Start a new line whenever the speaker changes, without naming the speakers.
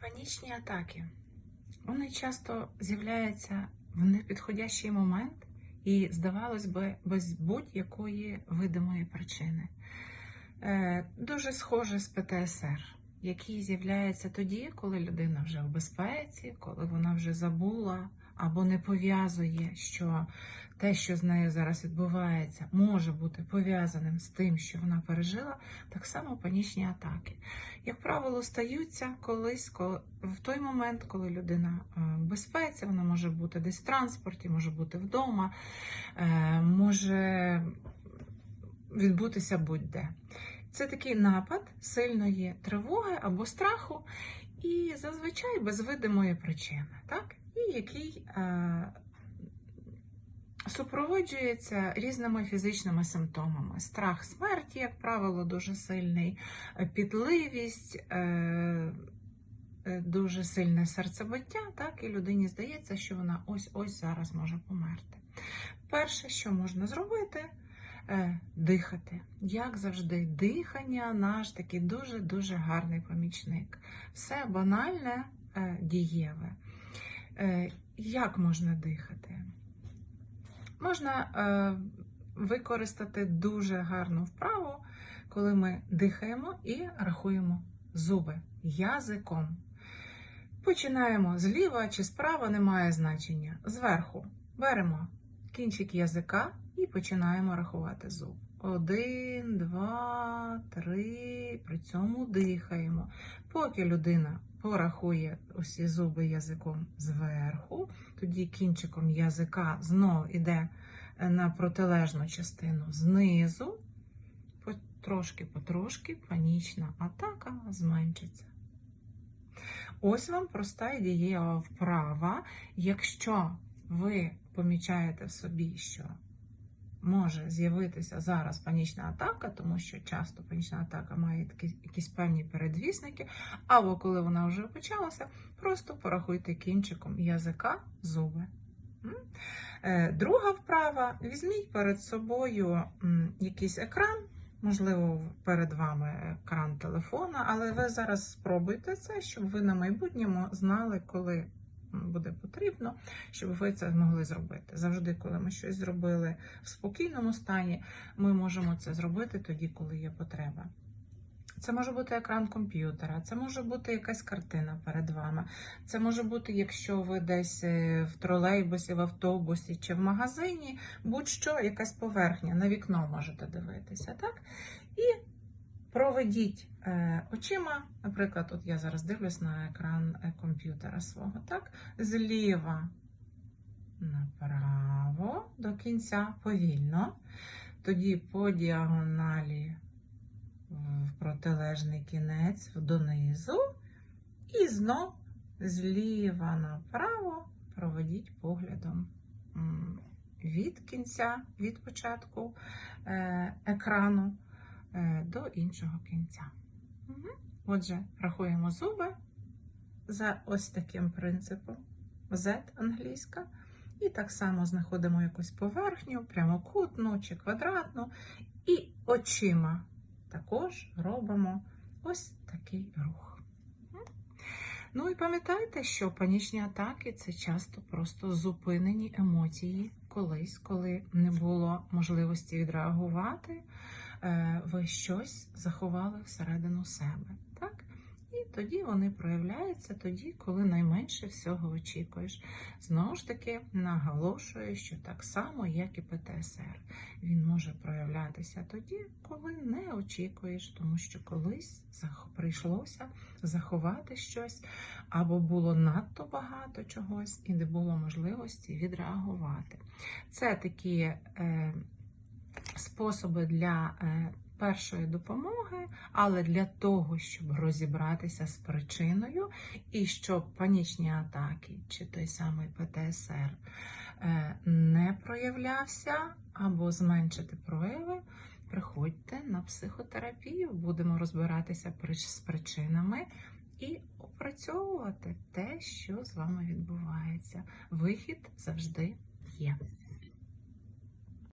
Панічні атаки. Вони часто з'являються в непідходящий момент і, здавалось би, без будь-якої видимої причини. Е, Дуже схоже з ПТСР, який з'являється тоді, коли людина вже в безпеці, коли вона вже забула або не пов'язує, що те, що з нею зараз відбувається, може бути пов'язаним з тим, що вона пережила, так само панічні атаки. Як правило, стаються колись, коли в той момент, коли людина е, в безпеці, вона може бути десь в транспорті, може бути вдома, е, може відбутися будь-де. Це такий напад сильної тривоги або страху, і зазвичай без видимої причини, так? і який е, супроводжується різними фізичними симптомами. Страх смерті, як правило, дуже сильний, підливість, е, е, дуже сильне серцебиття, так, і людині здається, що вона ось-ось зараз може померти. Перше, що можна зробити, дихати. Як завжди, дихання наш такий дуже-дуже гарний помічник. Все банальне, е, дієве. Е, Як можна дихати? Можна е, використати дуже гарну вправу, коли ми дихаємо і рахуємо зуби язиком. Починаємо зліва чи справа, немає значення. Зверху беремо кінчик язика і починаємо рахувати зуб. Один, два, три. При цьому дихаємо. Поки людина порахує усі зуби язиком зверху, тоді кінчиком язика знову йде на протилежну частину знизу. Потрошки-потрошки панічна атака зменшиться. Ось вам проста і вправа. Якщо ви помічаєте в собі, що може з'явитися зараз панічна атака, тому що часто панічна атака має такі, якісь певні передвісники, або коли вона вже почалася, просто порахуйте кінчиком язика зуби. Е, Друга вправа: візьміть перед собою якийсь екран. Можливо, перед вами екран телефона, але ви зараз спробуйте це, щоб ви на майбутньому знали, коли буде потрібно, щоб ви це змогли зробити. Завжди, коли ми щось зробили в спокійному стані, ми можемо це зробити тоді, коли є потреба. Це може бути екран комп'ютера, це може бути якась картина перед вами. Це може бути, якщо ви десь е, в тролейбусі, в автобусі чи в магазині, будь-що, якась поверхня, на вікно можете дивитися, так? І проведіть е, очима. Наприклад, от я зараз дивлюсь на екран е, комп'ютера свого, так? Зліва направо до кінця повільно. Тоді по діагоналі в протилежний кінець донизу. І знов зліва направо проведіть поглядом від кінця, від початку е, екрану до іншого кінця. Отже, рахуємо зуби за ось таким принципом. Z англійська. І так само знаходимо якусь поверхню, прямокутну чи квадратну, і очима також робимо ось такий рух. Ну і пам'ятайте, що панічні атаки це часто просто зупинені емоції колись, коли не було можливості відреагувати, ви щось заховали всередину себе. Так? І тоді вони проявляються тоді, коли найменше всього очікуєш. Знову ж таки, наголошую, що так само, як і ПТСР, він може проявлятися тоді, коли не очікуєш, тому що колись прийшлося заховати щось, або було надто багато чогось, і не було можливості відреагувати. Це такі е, способи для. Е, першої допомоги, але для того, щоб розібратися з причиною і щоб панічні атаки чи той самий ПТСР е, не проявлявся або зменшити прояви, приходьте на психотерапію, будемо розбиратися з причинами. І опрацьовувати те, що з вами відбувається. Вихід завжди є.